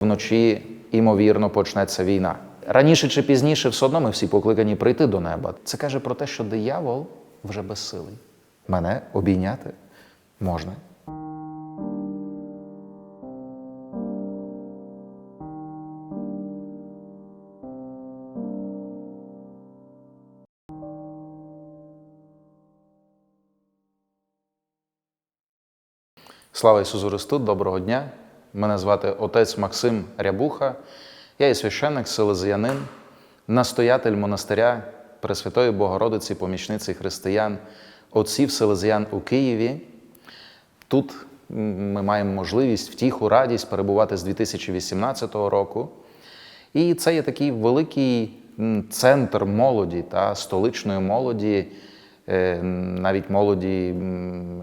Вночі, ймовірно, почнеться війна. Раніше чи пізніше, все одно ми всі покликані прийти до неба. Це каже про те, що диявол вже безсилий. Мене обійняти можна. Слава Ісусу Христу, доброго дня! Мене звати отець Максим Рябуха. Я є священник, селезіянин, настоятель монастиря Пресвятої Богородиці, помічниці християн, отців селезіян у Києві. Тут ми маємо можливість втіху, радість перебувати з 2018 року. І це є такий великий центр молоді та столичної молоді, е, навіть молоді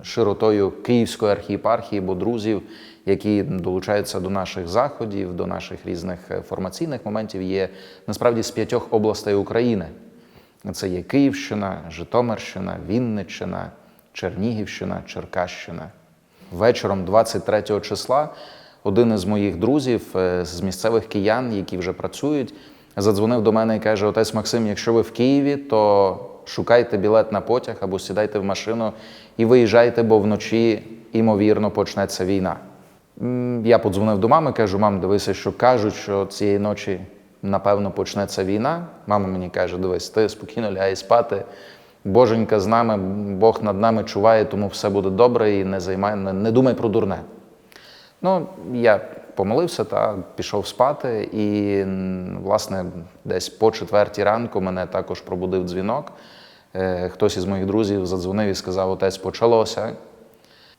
широтою Київської архієпархії, бо друзів, які долучаються до наших заходів, до наших різних е, формаційних моментів, є насправді з п'ятьох областей України. Це є Київщина, Житомирщина, Вінниччина, Чернігівщина, Черкащина. Вечором 23 числа один із моїх друзів е, з місцевих киян, які вже працюють, задзвонив до мене і каже: Отець Максим, якщо ви в Києві, то шукайте білет на потяг або сідайте в машину і виїжджайте, бо вночі, ймовірно, почнеться війна. Я подзвонив до мами, кажу: мам, дивися, що кажуть, що цієї ночі, напевно, почнеться війна. Мама мені каже: дивись, ти спокійно лягай спати. Боженька з нами, Бог над нами чуває, тому все буде добре і не займай, не, не думай про дурне. Ну, я помолився та пішов спати, і, власне, десь по четвертій ранку мене також пробудив дзвінок. Е, Хтось із моїх друзів задзвонив і сказав: Отець, почалося.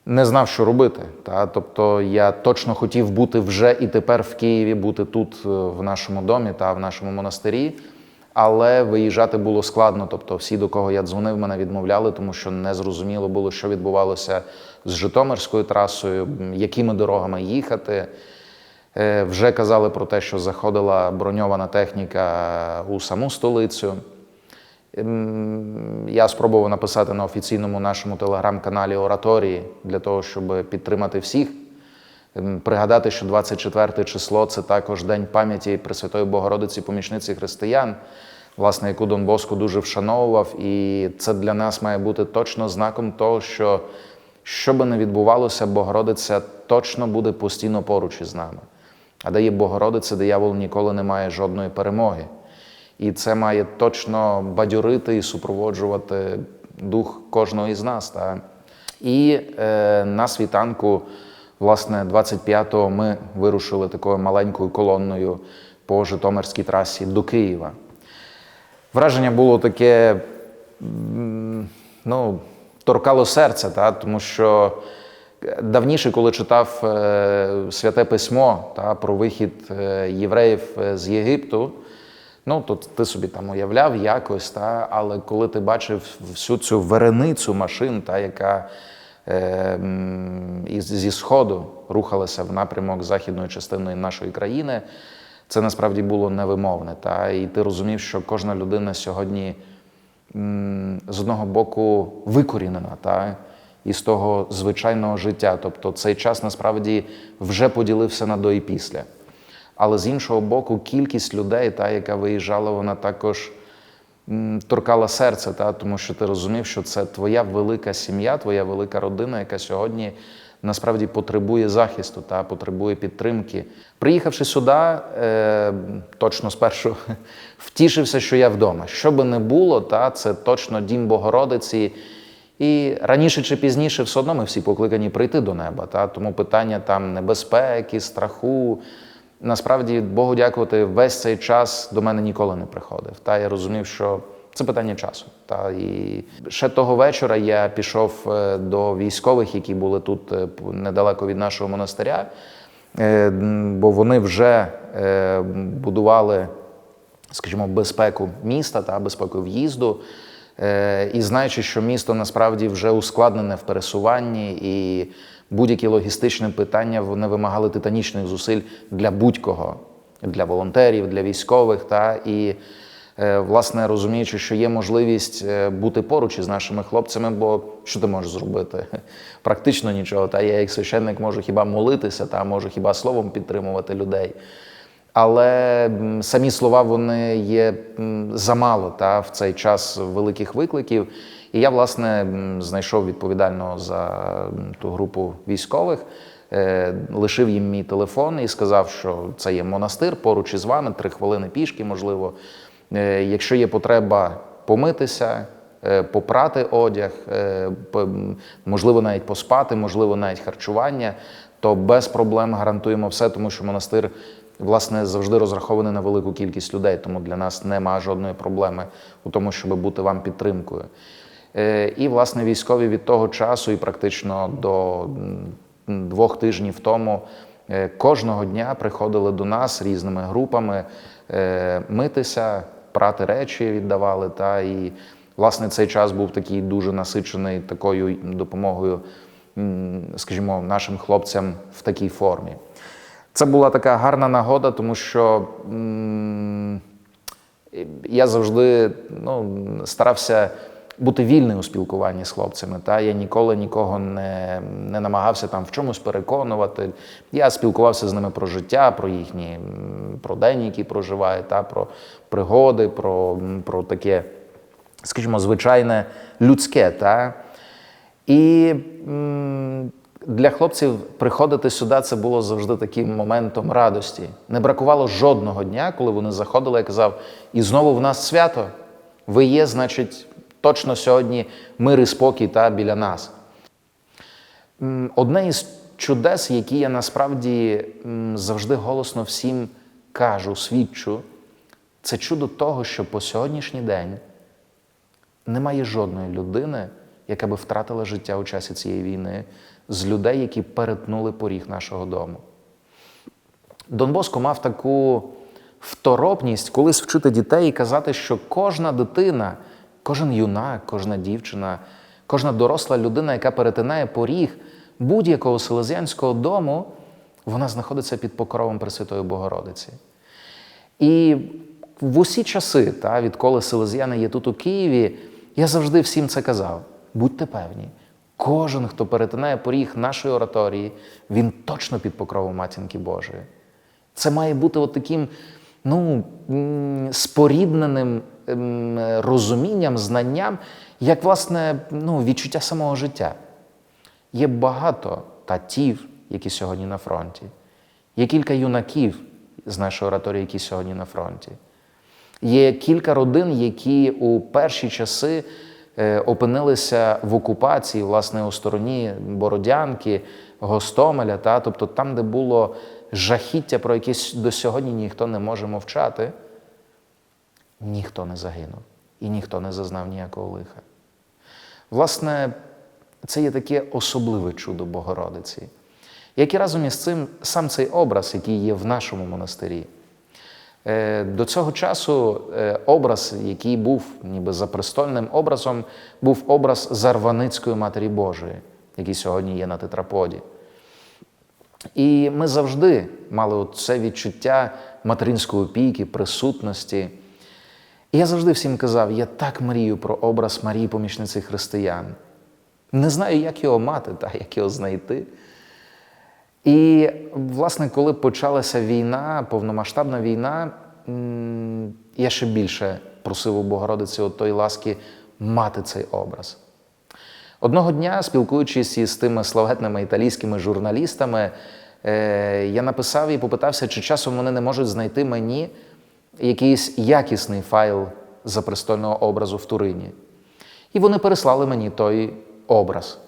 Не знав, що робити. Та? Тобто я точно хотів бути вже і тепер в Києві, бути тут, е, в нашому домі та в нашому монастирі. Але виїжджати було складно. Тобто, всі, до кого я дзвонив, мене відмовляли, тому що не зрозуміло було, що відбувалося з Житомирською трасою, якими дорогами їхати. Е, Вже казали про те, що заходила броньована техніка у саму столицю. Ем, Я спробував написати на офіційному нашому телеграм-каналі Ораторії для того, щоб підтримати всіх. Ем, Пригадати, що 24 число це також День пам'яті Пресвятої Богородиці, помічниці християн, власне, яку Дон Боско дуже вшановував. І це для нас має бути точно знаком того, що що би не відбувалося, Богородиця точно буде постійно поруч із нами. А де є Богородиця, диявол ніколи не має жодної перемоги. І це має точно бадьорити і супроводжувати дух кожного із нас. Та? І е, на світанку, власне, 25-го ми вирушили такою маленькою колонною по Житомирській трасі до Києва. Враження було таке, ну, торкало серце, та? тому що давніше, коли читав е, Святе Письмо та, про вихід е, євреїв е, з Єгипту, Ну, то ти собі там уявляв якось, та, але коли ти бачив всю цю вереницю машин, та, яка е, із, зі Сходу рухалася в напрямок західної частини нашої країни, це насправді було невимовне. Та, і ти розумів, що кожна людина сьогодні м, з одного боку викорінена та, із того звичайного життя. Тобто цей час насправді вже поділився на до і після. Але з іншого боку, кількість людей, та, яка виїжджала, вона також торкала серце, та, тому що ти розумів, що це твоя велика сім'я, твоя велика родина, яка сьогодні насправді потребує захисту та потребує підтримки. Приїхавши сюди, е, точно спершу втішився, що я вдома. Що би не було, та, це точно дім Богородиці. І раніше чи пізніше все одно ми всі покликані прийти до неба. Та? Тому питання там небезпеки, страху. Насправді, Богу дякувати, весь цей час до мене ніколи не приходив. Та я розумів, що це питання часу. Та і ще того вечора я пішов е, до військових, які були тут е, недалеко від нашого монастиря, е, бо вони вже будували скажімо, безпеку міста та безпеку в'їзду. І знаючи, що місто насправді вже ускладнене в пересуванні, і будь-які логістичні питання вони вимагали титанічних зусиль для будь-кого, для волонтерів, для військових. Та? І Е, Власне, розуміючи, що є можливість е, бути поруч із нашими хлопцями, бо що ти можеш зробити? Практично нічого. Та я як священник можу хіба молитися, та можу хіба словом підтримувати людей. Але самі слова вони є замало та в цей час великих викликів. І я, власне, знайшов відповідального за ту групу військових, е, лишив їм мій телефон і сказав, що це є монастир поруч із вами, три хвилини пішки, можливо. Е, Якщо є потреба помитися, е, попрати одяг, можливо, навіть поспати, можливо, навіть харчування, то без проблем гарантуємо все, тому що монастир власне завжди розрахований на велику кількість людей, тому для нас немає жодної проблеми у тому, щоб бути вам підтримкою. Е, І, власне, військові від того часу, і практично до двох тижнів тому, е, кожного дня приходили до нас різними групами е, митися, прати речі віддавали. Та і власне цей час був такий дуже насичений такою допомогою, скажімо, нашим хлопцям в такій формі. Це була така гарна нагода, тому що я завжди ну, старався бути вільним у спілкуванні з хлопцями. Та я ніколи нікого не, не намагався там в чомусь переконувати. Я спілкувався з ними про життя, про їхні про день, який проживають, та про пригоди, про, про таке, скажімо, звичайне людське. Та? І для хлопців приходити сюди це було завжди таким моментом радості. Не бракувало жодного дня, коли вони заходили, я казав, і знову в нас свято. Ви є, значить, точно сьогодні мир і спокій та біля нас. Одне із чудес, які я насправді завжди голосно всім кажу, свідчу, це чудо того, що по сьогоднішній день немає жодної людини, яка би втратила життя у часі цієї війни з людей, які перетнули поріг нашого дому. Дон Боско мав таку второпність колись вчити дітей і казати, що кожна дитина, кожен юнак, кожна дівчина, кожна доросла людина, яка перетинає поріг будь-якого селезіанського дому, вона знаходиться під покровом Пресвятої Богородиці. І в усі часи, та, відколи селезіяни є тут у Києві, я завжди всім це казав. Будьте певні, кожен, хто перетинає поріг нашої ораторії, він точно під покровом Матінки Божої. Це має бути от таким ну, спорідненим розумінням, знанням, як власне ну, відчуття самого життя. Є багато татів, які сьогодні на фронті. Є кілька юнаків з нашої ораторії, які сьогодні на фронті. Є кілька родин, які у перші часи е, опинилися в окупації, власне, у стороні Бородянки, Гостомеля, та, тобто там, де було жахіття, про яке до сьогодні ніхто не може мовчати, ніхто не загинув і ніхто не зазнав ніякого лиха. Власне, це є таке особливе чудо Богородиці, як і разом із цим сам цей образ, який є в нашому монастирі. Е, До цього часу е, образ, який був ніби запрестольним образом, був образ Зарваницької Матері Божої, який сьогодні є на тетраподі. І ми завжди мали це відчуття материнської опіки, присутності. Я завжди всім казав: я так мрію про образ Марії помічниці християн. Не знаю, як його мати, та як його знайти. І, власне, коли почалася війна, повномасштабна війна, я ще більше просив у Богородиці от тої ласки мати цей образ. Одного дня, спілкуючись із тими славетними італійськими журналістами, е, я написав і попитався, чи часом вони не можуть знайти мені якийсь якісний файл запрестольного образу в Турині. І вони переслали мені той образ.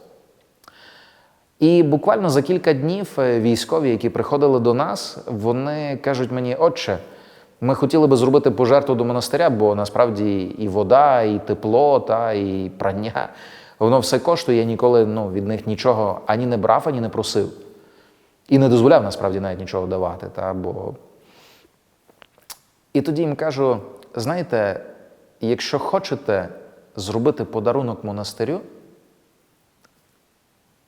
І буквально за кілька днів е, військові, які приходили до нас, вони кажуть мені, отче, ми хотіли би зробити пожертву до монастиря, бо насправді і вода, і тепло, та, і прання, воно все коштує. Я ніколи ну, від них нічого ані не брав, ані не просив. І не дозволяв насправді навіть нічого давати. Та, бо... І тоді їм кажу: знаєте, якщо хочете зробити подарунок монастирю,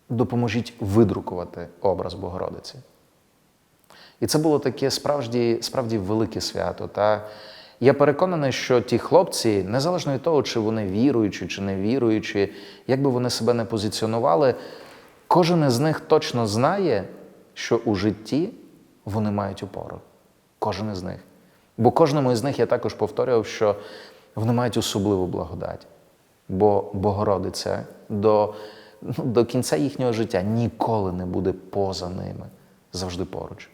допоможіть видрукувати образ Богородиці. І це було таке справді, справді велике свято. Та? Я переконаний, що ті хлопці, незалежно від того, чи вони віруючі, чи не віруючі, як би вони себе не позиціонували, кожен із них точно знає, що у житті вони мають опору. Кожен із них. Бо кожному із них я також повторював, що вони мають особливу благодать. Бо Богородиця до, ну, до кінця їхнього життя ніколи не буде поза ними, завжди поруч.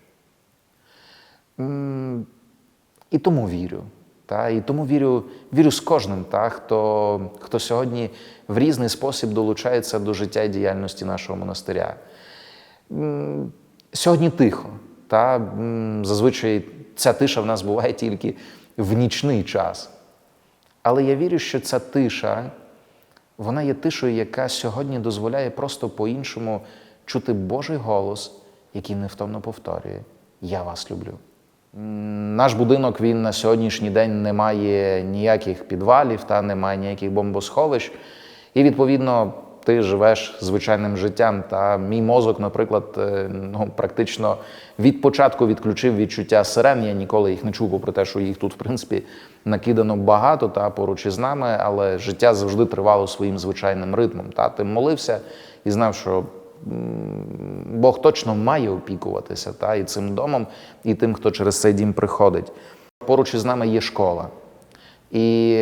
І тому вірю. Та, і тому вірю, вірю з кожним, та, хто, хто сьогодні в різний спосіб долучається до життя і діяльності нашого монастиря. Сьогодні тихо. Та, зазвичай ця тиша в нас буває тільки в нічний час. Але я вірю, що ця тиша, вона є тишою, яка сьогодні дозволяє просто по-іншому чути Божий голос, який невтомно повторює: Я вас люблю. Наш будинок він на сьогоднішній день не має ніяких підвалів, та немає ніяких бомбосховищ. І відповідно ти живеш звичайним життям. Та мій мозок, наприклад, е, ну практично від початку відключив відчуття сирен. Я ніколи їх не чув, попри те, що їх тут, в принципі, накидано багато та поруч із нами, але життя завжди тривало своїм звичайним ритмом. Та ти молився і знав, що Бог точно має опікуватися та, і цим домом, і тим, хто через цей дім приходить. Поруч із нами є школа. І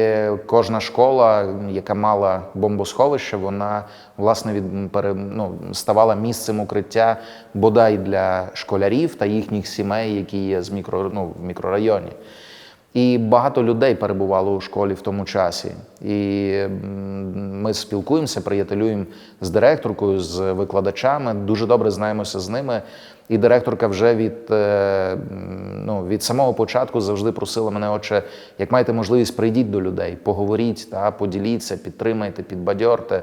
кожна школа, яка мала бомбосховище, вона власне від пере- ну, ставала місцем укриття бодай для школярів та їхніх сімей, які є з мікро, ну, в мікрорайоні. І багато людей перебувало у школі в тому часі. І ми спілкуємося, приятелюємо з директоркою, з викладачами, дуже добре знаємося з ними. І директорка вже від, е, ну, від самого початку завжди просила мене, отче, як маєте можливість, прийдіть до людей, поговоріть, та, поділіться, підтримайте, підбадьорте.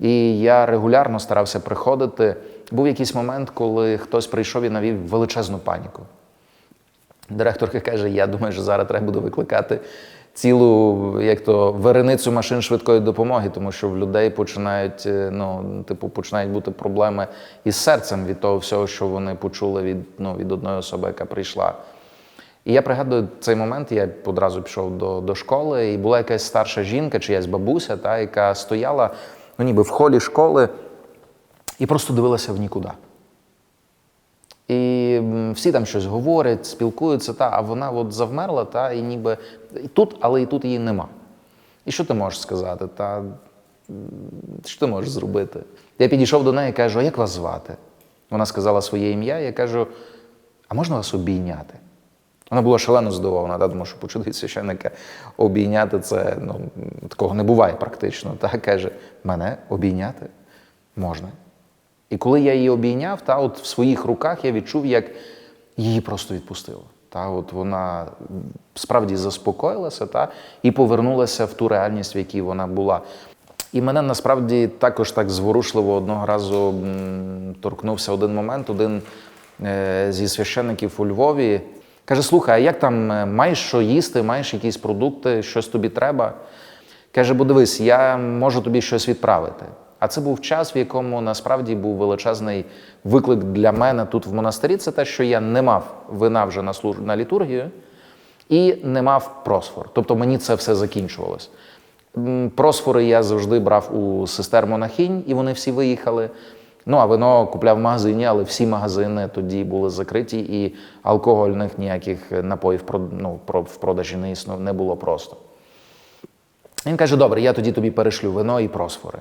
І я регулярно старався приходити. Був якийсь момент, коли хтось прийшов і навів величезну паніку. Директорка каже: я думаю, що зараз треба буде викликати цілу, як то вереницю машин швидкої допомоги, тому що в людей починають, е, ну, типу, починають бути проблеми із серцем від того всього, що вони почули від, ну, від одної особи, яка прийшла. І я пригадую цей момент, я одразу пішов до, до школи, і була якась старша жінка, чиясь бабуся, та, яка стояла ну, ніби в холі школи і просто дивилася в нікуди. І всі там щось говорять, спілкуються, та, а вона от завмерла, та, і ніби і тут, але і тут її нема. І що ти можеш сказати? Та, що ти можеш зробити? Я підійшов до неї і кажу, а як вас звати? Вона сказала своє ім'я, я кажу, а можна вас обійняти? Вона була шалено здивована, та, тому що почути священника обійняти це ну, такого не буває практично. Та каже, мене обійняти можна. І коли я її обійняв, та от в своїх руках я відчув, як її просто відпустило. Та от вона справді заспокоїлася та, і повернулася в ту реальність, в якій вона була. І мене насправді також так зворушливо одного разу торкнувся один момент. Один е, зі священників у Львові каже: Слухай, а як там е, маєш що їсти, маєш якісь продукти, щось тобі треба? Каже, бо дивись, я можу тобі щось відправити. А це був час, в якому насправді був величезний виклик для мене тут в монастирі. Це те, що я не мав вина вже на служ... на літургію і не мав просфор. Тобто мені це все закінчувалось. Просфори я завжди брав у сестер монахинь, і вони всі виїхали. Ну, а вино купляв в магазині, але всі магазини тоді були закриті, і алкогольних ніяких напоїв ну, в продажі не існув, не було просто. Він каже: добре, я тоді тобі перешлю вино і просфори.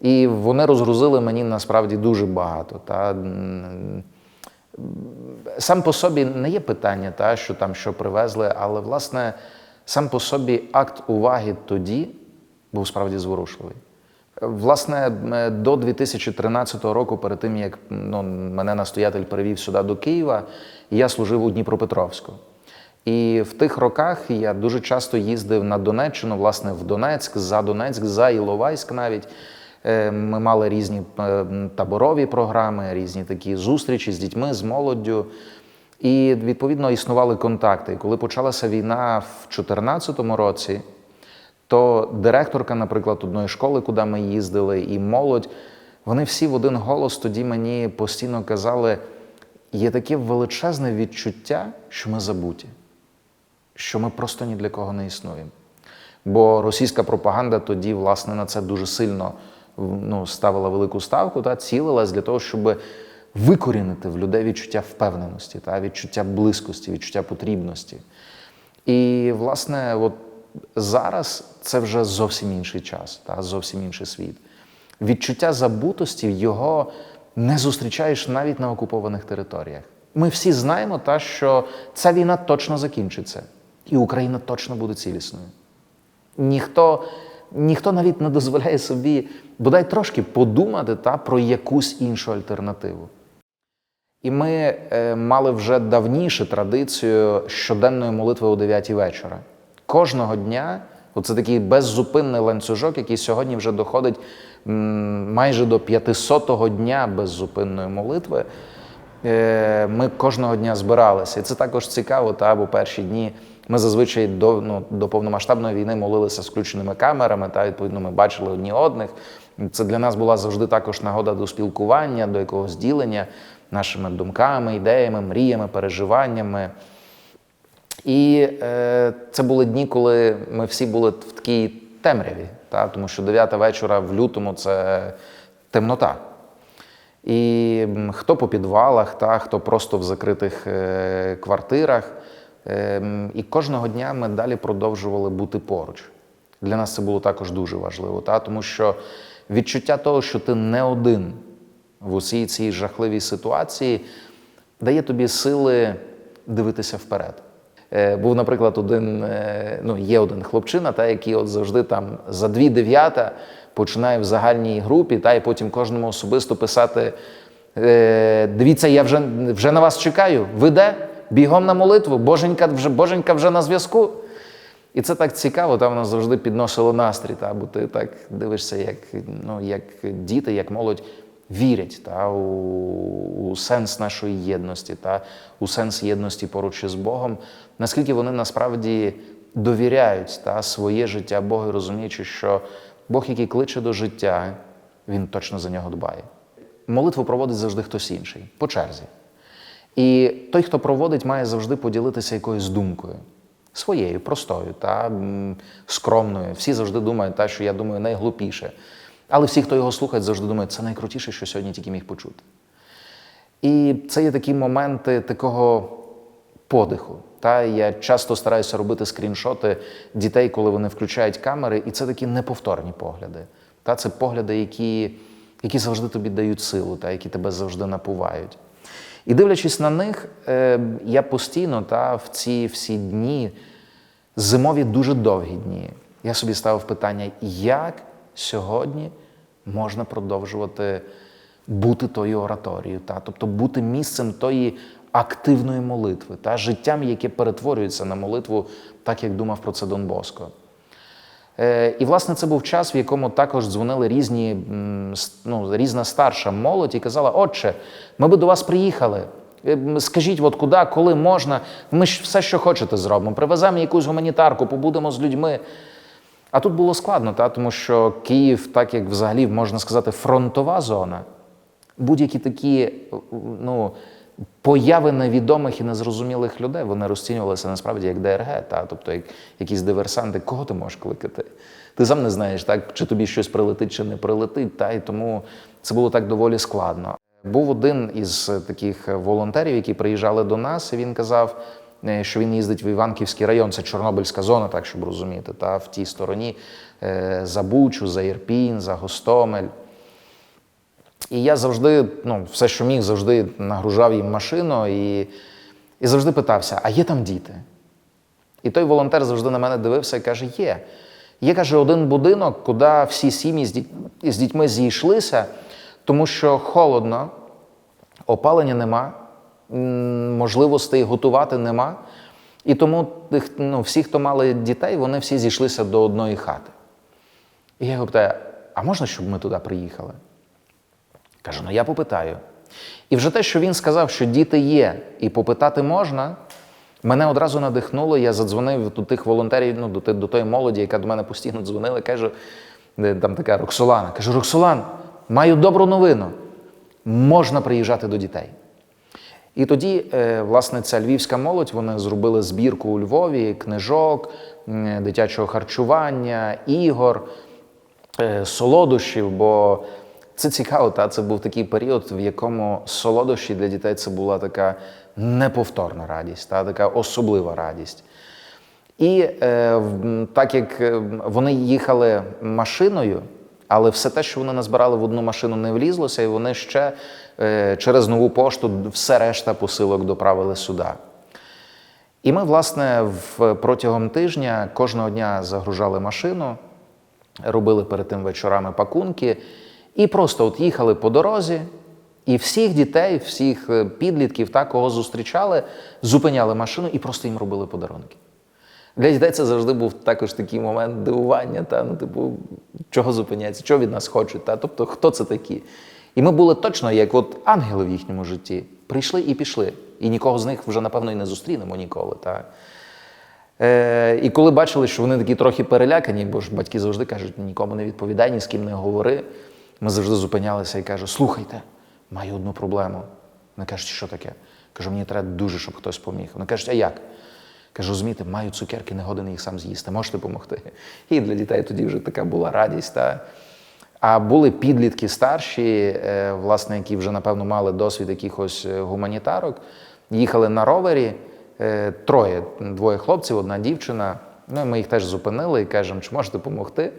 І вони розгрузили мені насправді дуже багато. Та, сам по собі не є питання, та, що там що привезли, але власне сам по собі акт уваги тоді був справді зворушливий. Власне, до 2013 року, перед тим як ну, мене настоятель перевів сюди до Києва, я служив у Дніпропетровську. І в тих роках я дуже часто їздив на Донеччину, власне, в Донецьк, за Донецьк, за Іловайськ навіть. Е, Ми мали різні е, таборові програми, різні такі зустрічі з дітьми, з молоддю. І відповідно існували контакти. І коли почалася війна в 2014 році, то директорка, наприклад, одної школи, куди ми їздили, і молодь, вони всі в один голос тоді мені постійно казали: є таке величезне відчуття, що ми забуті що ми просто ні для кого не існуємо. Бо російська пропаганда тоді, власне, на це дуже сильно ну, ставила велику ставку та цілилась для того, щоб викорінити в людей відчуття впевненості, та, відчуття близькості, відчуття потрібності. І, власне, от зараз це вже зовсім інший час, та, зовсім інший світ. Відчуття забутості його не зустрічаєш навіть на окупованих територіях. Ми всі знаємо, та, що ця війна точно закінчиться, і Україна точно буде цілісною. Ніхто, ніхто навіть не дозволяє собі бодай трошки подумати та, про якусь іншу альтернативу. І ми е, мали вже давніше традицію щоденної молитви о 9 вечора. Кожного дня, оце такий беззупинний ланцюжок, який сьогодні вже доходить м, майже до 500-го дня беззупинної молитви. Е, Ми кожного дня збиралися. І це також цікаво, та, бо перші дні ми зазвичай до, ну, до повномасштабної війни молилися з включеними камерами, та відповідно ми бачили одні одних. Це для нас була завжди також нагода до спілкування, до якогось ділення нашими думками, ідеями, мріями, переживаннями. І е, це були дні, коли ми всі були в такій темряві, та? тому що 9 вечора в лютому це темнота. І хто по підвалах, та, хто просто в закритих е, квартирах. Е, м, і кожного дня ми далі продовжували бути поруч. Для нас це було також дуже важливо, та? тому що відчуття того, що ти не один в усій цій жахливій ситуації, дає тобі сили дивитися вперед. Е, Був, наприклад, один, е, ну, є один хлопчина, та, який от завжди там за дві дев'ята починає в загальній групі, та, і потім кожному особисто писати: е, дивіться, я вже, вже на вас чекаю. Ви де? Бігом на молитву, Боженька вже, Боженька вже на зв'язку. І це так цікаво, та воно завжди підносило настрій, та, бо ти так дивишся, як, ну, як діти, як молодь вірять та, у, у сенс нашої єдності, та, у сенс єдності поруч із Богом, наскільки вони насправді довіряють та, своє життя Богу, розуміючи, що Бог, який кличе до життя, він точно за нього дбає. Молитву проводить завжди хтось інший, по черзі. І той, хто проводить, має завжди поділитися якоюсь думкою. Своєю, простою та скромною. Всі завжди думають, та, що я думаю, найглупіше. Але всі, хто його слухає, завжди думають, це найкрутіше, що сьогодні тільки міг почути. І це є такі моменти такого подиху. Та я часто стараюся робити скріншоти дітей, коли вони включають камери, і це такі неповторні погляди. Та це погляди, які, які завжди тобі дають силу, та які тебе завжди напувають. І дивлячись на них, е, я постійно та в ці всі дні, зимові дуже довгі дні, я собі ставив питання, як сьогодні можна продовжувати бути тою ораторією, та? тобто бути місцем тої активної молитви, та? життям, яке перетворюється на молитву, так як думав про це Дон Боско. Е, І, власне, це був час, в якому також дзвонили різні, ну, різна старша молодь і казала: Отче, ми би до вас приїхали. Е, Скажіть, от куди, коли можна, ми ж все, що хочете, зробимо. Привеземо якусь гуманітарку, побудемо з людьми. А тут було складно, та? тому що Київ, так як взагалі можна сказати, фронтова зона, будь-які такі ну, появи невідомих і незрозумілих людей, вони розцінювалися насправді як ДРГ, та? тобто як якісь диверсанти. Кого ти можеш кликати? Ти сам не знаєш, так, чи тобі щось прилетить, чи не прилетить, та? і тому це було так доволі складно. Був один із таких волонтерів, які приїжджали до нас, і він казав, е, що він їздить в Іванківський район, це Чорнобильська зона, так щоб розуміти, та в тій стороні е, за Бучу, за Ірпінь, за Гостомель. І я завжди, ну, все, що міг, завжди нагружав їм машину і, і завжди питався: а є там діти? І той волонтер завжди на мене дивився і каже: є. Є, каже, один будинок, куди всі сім'ї з, діть... з дітьми зійшлися, тому що холодно, опалення нема, можливостей готувати нема. І тому ну, всі, хто мали дітей, вони всі зійшлися до одної хати. І я його питаю: а можна, щоб ми туди приїхали? Кажу, ну я попитаю. І вже те, що він сказав, що діти є, і попитати можна, мене одразу надихнуло. Я задзвонив до тих волонтерів, ну, до, до тої молоді, яка до мене постійно дзвонила, кажу, де там така Роксолана. Кажу, Роксолан, маю добру новину. Можна приїжджати до дітей. І тоді, е, власне, ця львівська молодь вони зробили збірку у Львові книжок, дитячого харчування, ігор, е, солодощів. Бо це цікаво, та це був такий період, в якому солодощі для дітей це була така неповторна радість, та така особлива радість. І е, так як е, вони їхали машиною, але все те, що вони назбирали в одну машину, не влізлося, і вони ще е, через нову пошту все решта посилок доправили сюди. І ми, власне, в, протягом тижня кожного дня загружали машину, робили перед тим вечорами пакунки, і просто от їхали по дорозі, і всіх дітей, всіх е, підлітків, та, кого зустрічали, зупиняли машину і просто їм робили подарунки. Для дітей це завжди був також такий момент дивування, та, ну, типу, чого зупиняється, чого від нас хочуть, та, тобто, хто це такі. І ми були точно як от ангели в їхньому житті. Прийшли і пішли. І нікого з них вже, напевно, і не зустрінемо ніколи. Та. Е, і коли бачили, що вони такі трохи перелякані, бо ж батьки завжди кажуть, нікому не відповідай, ні з ким не говори. Ми завжди зупинялися і кажуть, слухайте, маю одну проблему. Вони кажуть, що таке? Кажу, мені треба дуже, щоб хтось поміг. Вони кажуть, а як? Кажу, розумієте, маю цукерки, не годен їх сам з'їсти. Можете допомогти? І для дітей тоді вже така була радість. Та... А були підлітки старші, е, власне, які вже, напевно, мали досвід якихось е, гуманітарок, їхали на ровері. е, Троє, двоє хлопців, одна дівчина. Ну, ми їх теж зупинили і кажемо, чи можете допомогти.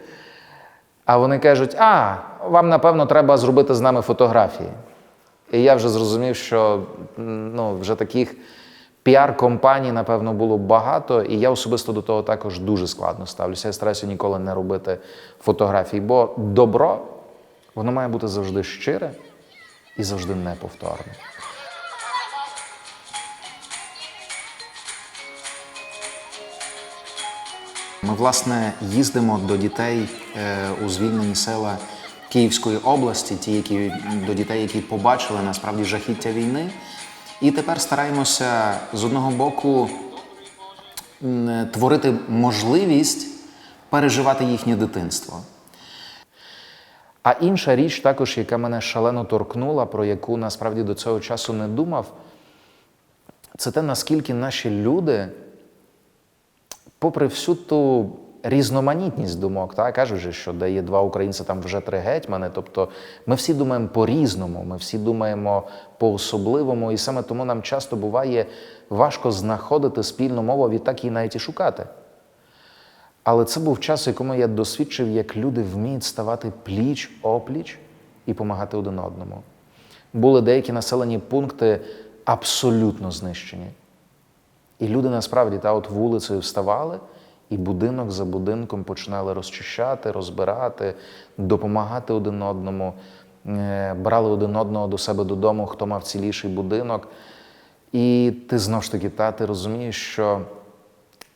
А вони кажуть: а, вам, напевно, треба зробити з нами фотографії. І я вже зрозумів, що ну, вже таких піар-компаній, напевно, було багато, і я особисто до того також дуже складно ставлюся. Я стараюся ніколи не робити фотографій, бо добро воно має бути завжди щире і завжди неповторне. Ми, власне, їздимо до дітей е, у звільнені села Київської області, ті, які до дітей, які побачили насправді жахіття війни. І тепер стараємося з одного боку творити можливість переживати їхнє дитинство. А інша річ, також, яка мене шалено торкнула, про яку насправді до цього часу не думав, це те, наскільки наші люди попри всю ту різноманітність думок, та кажуть, же, що де є два українці, там вже три гетьмани. Тобто ми всі думаємо по-різному, ми всі думаємо по-особливому, і саме тому нам часто буває важко знаходити спільну мову, відтак її навіть і шукати. Але це був час, якому я досвідчив, як люди вміють ставати пліч опліч і допомагати один одному. Були деякі населені пункти абсолютно знищені. І люди насправді та от вулицею вставали, і будинок за будинком починали розчищати, розбирати, допомагати один одному, е, брали один одного до себе додому, хто мав ціліший будинок. І ти знову ж таки, та, ти розумієш, що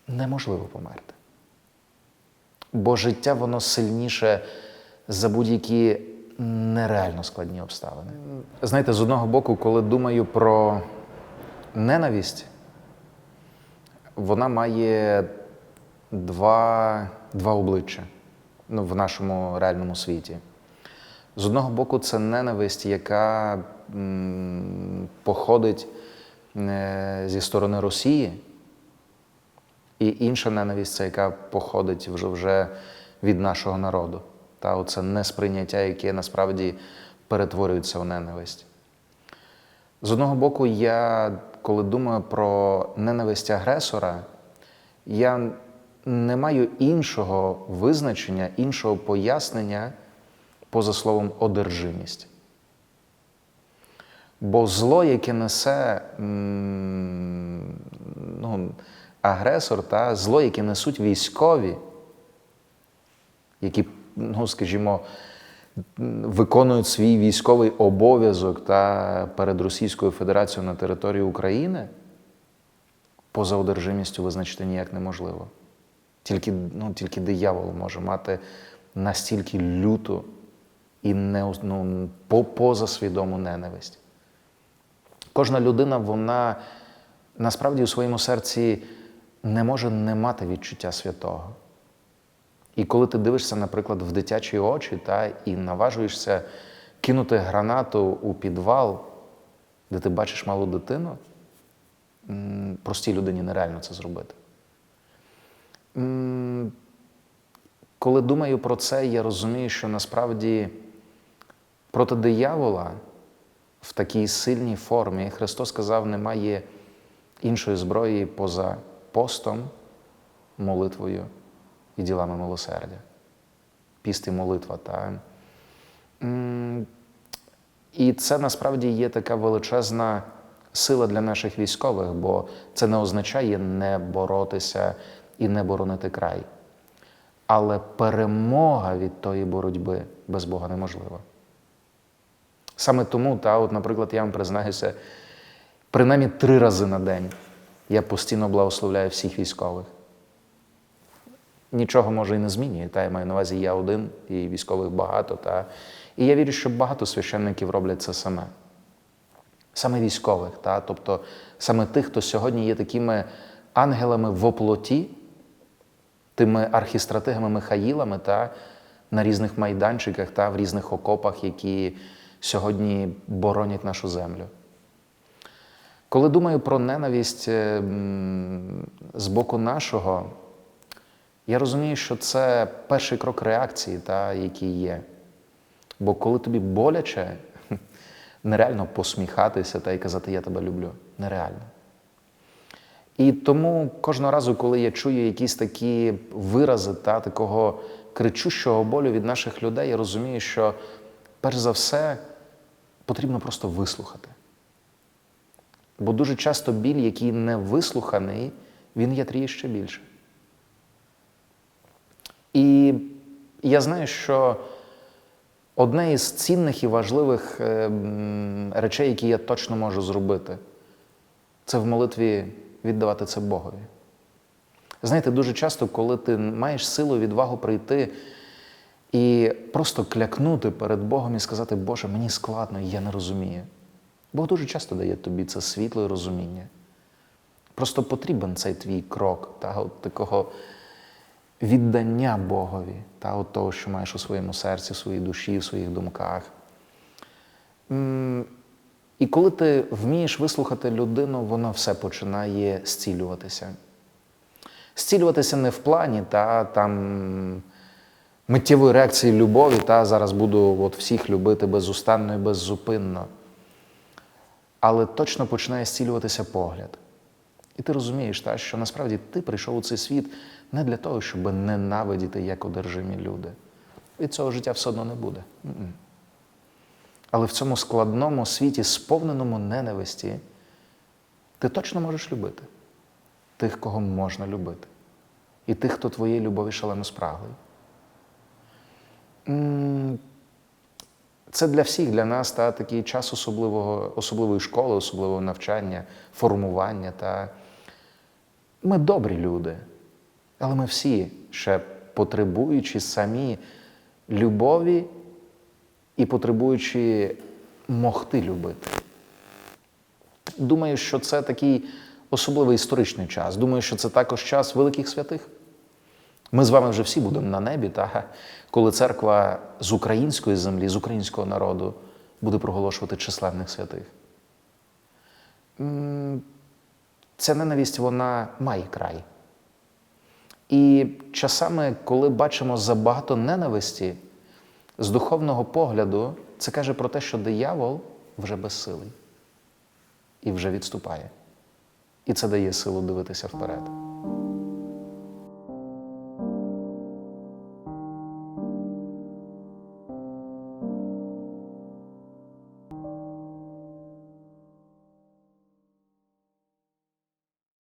неможливо померти. Бо життя воно сильніше за будь-які нереально складні обставини. Знаєте, з одного боку, коли думаю про ненависть, вона має два, два обличчя ну, в нашому реальному світі. З одного боку, це ненависть, яка походить е, зі сторони Росії, і інша ненависть, це яка походить вже, вже від нашого народу. Та оце несприйняття, яке насправді перетворюється в ненависть. З одного боку, я, коли думаю про ненависть агресора, я не маю іншого визначення, іншого пояснення поза словом одержимість. Бо зло, яке несе ну, агресор, та зло, яке несуть військові, які, ну, скажімо, виконують свій військовий обов'язок та перед Російською Федерацією на території України, поза одержимістю визначити ніяк неможливо. Тільки, ну, тільки диявол може мати настільки люту і не, ну, позасвідому ненависть. Кожна людина, вона насправді у своєму серці не може не мати відчуття святого. І коли ти дивишся, наприклад, в дитячі очі та, і наважуєшся кинути гранату у підвал, де ти бачиш малу дитину, простій людині нереально це зробити. Коли думаю про це, я розумію, що насправді проти диявола в такій сильній формі Христос сказав, немає іншої зброї поза постом, молитвою і ділами милосердя. Піст і молитва. Та? І це насправді є така величезна сила для наших військових, бо це не означає не боротися і не боронити край. Але перемога від тої боротьби без Бога неможлива. Саме тому, та, от, наприклад, я вам признаюся, принаймні три рази на день я постійно благословляю всіх військових. Нічого може і не змінює. Та я маю на увазі я один, і військових багато. Та. І я вірю, що багато священників роблять це саме. Саме військових, та, тобто саме тих, хто сьогодні є такими ангелами в оплоті, тими архістратигами Михаїлами та на різних майданчиках та в різних окопах, які сьогодні боронять нашу землю. Коли думаю про ненависть е, з боку нашого, я розумію, що це перший крок реакції, та, який є. Бо коли тобі боляче, нереально посміхатися та й казати Я тебе люблю. Нереально. І тому кожного разу, коли я чую якісь такі вирази та такого кричущого болю від наших людей, я розумію, що перш за все потрібно просто вислухати. Бо дуже часто біль, який не вислуханий, він ятріє ще більше. І я знаю, що одне із цінних і важливих е, речей, які я точно можу зробити, це в молитві віддавати це Богові. Знаєте, дуже часто, коли ти маєш силу відвагу прийти і просто клякнути перед Богом і сказати, Боже, мені складно, я не розумію. Бог дуже часто дає тобі це світло і розуміння. Просто потрібен цей твій крок, та, от такого віддання Богові, та, от того, що маєш у своєму серці, в своїй душі, в своїх думках. І коли ти вмієш вислухати людину, воно все починає зцілюватися. Зцілюватися не в плані та там миттєвої реакції любові, та зараз буду от всіх любити безустанно і беззупинно. Але точно починає зцілюватися погляд. І ти розумієш, та, що насправді ти прийшов у цей світ не для того, щоб ненавидіти як одержимі люди. Від цього життя все одно не буде. Але в цьому складному світі, сповненому ненависті, ти точно можеш любити тих, кого можна любити, і тих, хто твоєї любові шалено спраглий. Це для всіх, для нас та, такий час особливого, особливої школи, особливого навчання, формування. Та... Ми добрі люди, але ми всі ще потребуючи самі любові і потребуючи могти любити. Думаю, що це такий особливий історичний час. Думаю, що це також час великих святих. Ми з вами вже всі будемо на небі, та коли церква з української землі, з українського народу буде проголошувати численних святих. Ця ненависть вона має край. І часами, коли бачимо забагато ненависті, з духовного погляду, це каже про те, що диявол вже безсилий і вже відступає. І це дає силу дивитися вперед.